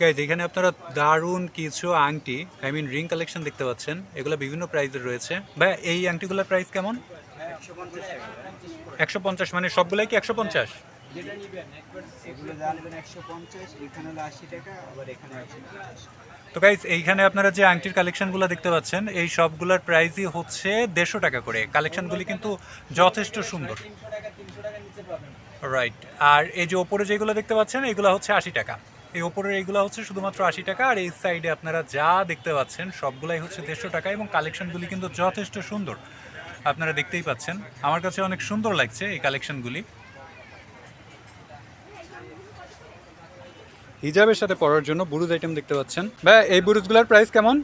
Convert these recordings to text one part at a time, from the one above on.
Guys এখানে আপনারা দারুণ কিছু আংটি আই মিন রিং কালেকশন দেখতে পাচ্ছেন। এগুলো বিভিন্ন প্রাইসের রয়েছে। ভাই এই আংটিগুলোর প্রাইস কেমন? একশো পঞ্চাশ মানে সবগুলাই কি একশো পঞ্চাশ? তো গাইজ এইখানে আপনারা যে আংটির কালেকশনগুলো দেখতে পাচ্ছেন এই সবগুলোর প্রাইসই হচ্ছে দেড়শো টাকা করে। কালেকশনগুলি কিন্তু যথেষ্ট সুন্দর। রাইট আর এই যে ওপরে যেগুলো দেখতে পাচ্ছেন এগুলো হচ্ছে আশি টাকা। এই ওপরের এইগুলো হচ্ছে শুধুমাত্র আশি টাকা, আর এই সাইডে আপনারা যা দেখতে পাচ্ছেন সবগুলাই হচ্ছে দেড়শো টাকা এবং কালেকশনগুলি কিন্তু যথেষ্ট সুন্দর। আপনারা দেখতেই পাচ্ছেন। আমার কাছে অনেক সুন্দর লাগছে এই কালেকশনগুলি হিজাবের সাথে পড়ার জন্য বুরুজ আইটেম দেখতে পাচ্ছেন। ভাই এই বুরুজগুলোর প্রাইস কেমন?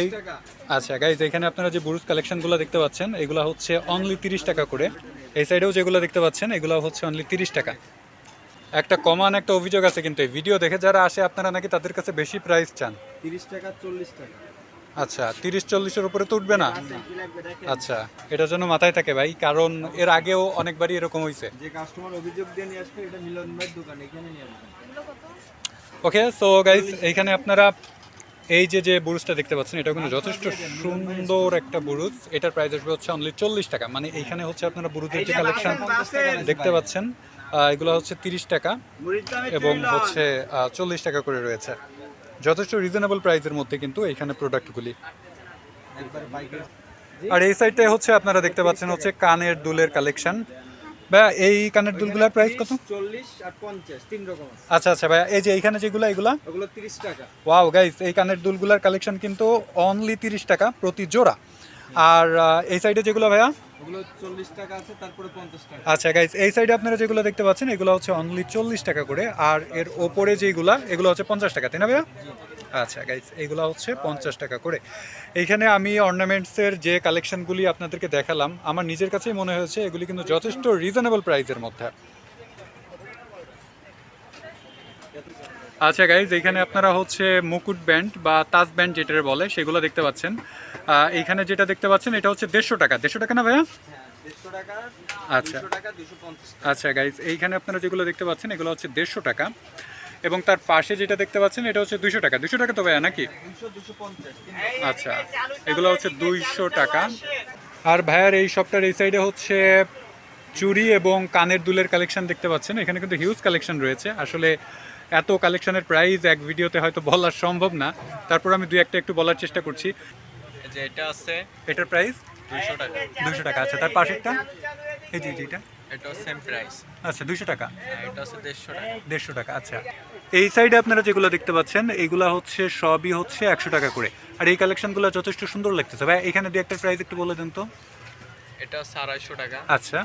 এই আচ্ছা গাইজ এখানে আপনারা যে বুরুজ কালেকশনগুলো দেখতে পাচ্ছেন এগুলো হচ্ছে অনলি তিরিশ টাকা করে। এই সাইডেও যেগুলো দেখতে পাচ্ছেন এগুলো হচ্ছে অনলি তিরিশ টাকা। একটা কমান একটা অভিযোগ আছে কিন্তু এই ভিডিও দেখে যারা আসে আপনারা নাকি তাদের কাছে বেশি প্রাইস চান? তিরিশ টাকা চল্লিশ টাকা। আচ্ছা তিরিশ চল্লিশের উপরে তো উঠবে না? আচ্ছা এটার জন্য মাথায় থাকে ভাই কারণ এর আগেও অনেকবারই এরকম হয়েছে যে কাস্টমার অভিযোগ দিয়ে নিয়ে আসবে এটা মিলন ভাইয়ের দোকান এখানে নিয়ে আসবেন ওকে সো গাইজ এইখানে আপনারা এই যে যে বুরুজটা দেখতে পাচ্ছেন এটা কিন্তু যথেষ্ট সুন্দর একটা বুরুজ। এটার প্রাইস আসবে হচ্ছে অনলি চল্লিশ টাকা। মানে এইখানে হচ্ছে আপনারা বুরুজের যে কালেকশন দেখতে পাচ্ছেন এগুলো হচ্ছে তিরিশ টাকা এবং হচ্ছে চল্লিশ টাকা করে রয়েছে। যথেষ্ট রিজনেবল প্রাইসের মধ্যে কিন্তু এইখানে প্রোডাক্টগুলি আর এই সাইডটায় হচ্ছে আপনারা দেখতে পাচ্ছেন হচ্ছে কানের দুলের কালেকশন ভাইয়া এই কানের দুলগুলোর প্রাইস কত? চল্লিশ আর পঞ্চাশ তিন রকম আচ্ছা আচ্ছা ভাইয়া এই যে এইখানে যেগুলো এগুলা? ওগুলো তিরিশ টাকা। ওয়াও গাইস এই কানের দুলগুলার কালেকশন কিন্তু অনলি তিরিশ টাকা প্রতি জোড়া। আর এই সাইডে যেগুলো ভাইয়া? আচ্ছা গাইস এই সাইডে আপনারা যেগুলো দেখতে পাচ্ছেন এগুলো হচ্ছে অনলি চল্লিশ টাকা করে। আর এর ওপরে যেগুলা এগুলো হচ্ছে পঞ্চাশ টাকা তাই না ভাইয়া? আচ্ছা গাইস এইগুলো হচ্ছে পঞ্চাশ টাকা করে। এইখানে আমি অর্নামেন্টসের যে কালেকশনগুলি আপনাদেরকে দেখালাম আমার নিজের কাছেই মনে হয়েছে এগুলি কিন্তু যথেষ্ট রিজনেবল প্রাইসের মধ্যে। আচ্ছা গাইজ এখানে আপনারা হচ্ছে মুকুট ব্যান্ড বা তাজ ব্যান্ড যেটা বলে সেগুলো দেখতে পাচ্ছেন। এইখানে যেটা দেখতে পাচ্ছেন এটা হচ্ছে দেড়শো টাকা। দেড়শো টাকা না ভাইয়া? আচ্ছা। আচ্ছা গাইজ এইখানে আপনারা যেগুলো দেখতে পাচ্ছেন এগুলো হচ্ছে দেড়শো টাকা। এবং তার পাশে যেটা দেখতে পাচ্ছেন এটা হচ্ছে দুশো টাকা। দুশো টাকা তো ভাইয়া নাকি? দুশো দুশো আচ্ছা এগুলো হচ্ছে দুইশো টাকা। আর ভাইয়ার এই শপটার এই সাইডে হচ্ছে চুড়ি এবং কানের দুলের কালেকশন দেখতে পাচ্ছেন। এখানে কিন্তু হিউজ কালেকশন রয়েছে। আসলে এত কালেকশনের প্রাইস এক ভিডিওতে হয়তো বলা সম্ভব না। তারপর আমি দুই একটা একটু বলার চেষ্টা করছি। যে এটা আছে। এটার প্রাইস দুইশো টাকা। দুশো টাকা। আচ্ছা তার পাশেরটা? এই যে যেটা সেম প্রাইস আচ্ছা দুশো টাকা? এটা হচ্ছে দেড়শো টাকা। দেড়শো টাকা আচ্ছা। এই সাইডে আপনারা যেগুলো দেখতে পাচ্ছেন এইগুলা হচ্ছে সবই হচ্ছে একশো টাকা করে। আর এই কালেকশনগুলো যথেষ্ট সুন্দর লাগতেছে। ভাই এখানে দু একটা প্রাইস একটু বলে দেন তো। এটা হচ্ছে আড়াইশো টাকা। আচ্ছা।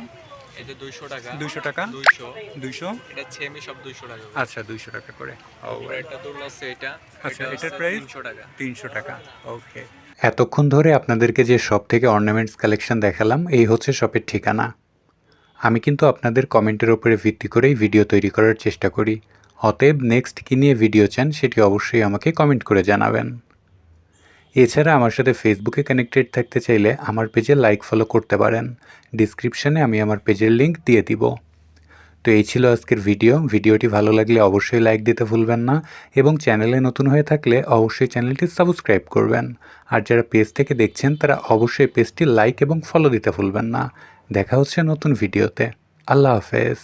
যে দুইশো টাকা। দুইশো টাকা? দুইশো। দুইশো? এটা সেমই সব দুইশো টাকা আচ্ছা দুইশো টাকা করে। এটা আছে এটা। আচ্ছা, এটার তিনশো টাকা। তিনশো টাকা ওকে এতক্ষণ ধরে আপনাদেরকে যে শপ থেকে অর্নামেন্টস কালেকশন দেখালাম এই হচ্ছে শপের ঠিকানা। আমি কিন্তু আপনাদের কমেন্টের ওপরে ভিত্তি করেই ভিডিও তৈরি করার চেষ্টা করি। অতএব নেক্সট কী নিয়ে ভিডিও চান সেটি অবশ্যই আমাকে কমেন্ট করে জানাবেন। এছাড়া আমার সাথে ফেসবুকে কানেক্টেড থাকতে চাইলে আমার পেজে লাইক, ফলো করতে পারেন। ডিসক্রিপশানে আমি আমার পেজের লিঙ্ক দিয়ে দিব। তো এই ছিল আজকের ভিডিও। ভিডিওটি ভালো লাগলে অবশ্যই লাইক দিতে ভুলবেন না এবং চ্যানেলে নতুন হয়ে থাকলে অবশ্যই চ্যানেলটি সাবস্ক্রাইব করবেন। আর যারা পেজ থেকে দেখছেন, তারা অবশ্যই পেজটি লাইক এবং ফলো দিতে ভুলবেন না। দেখা হচ্ছে নতুন ভিডিওতে। আল্লাহ হাফেজ।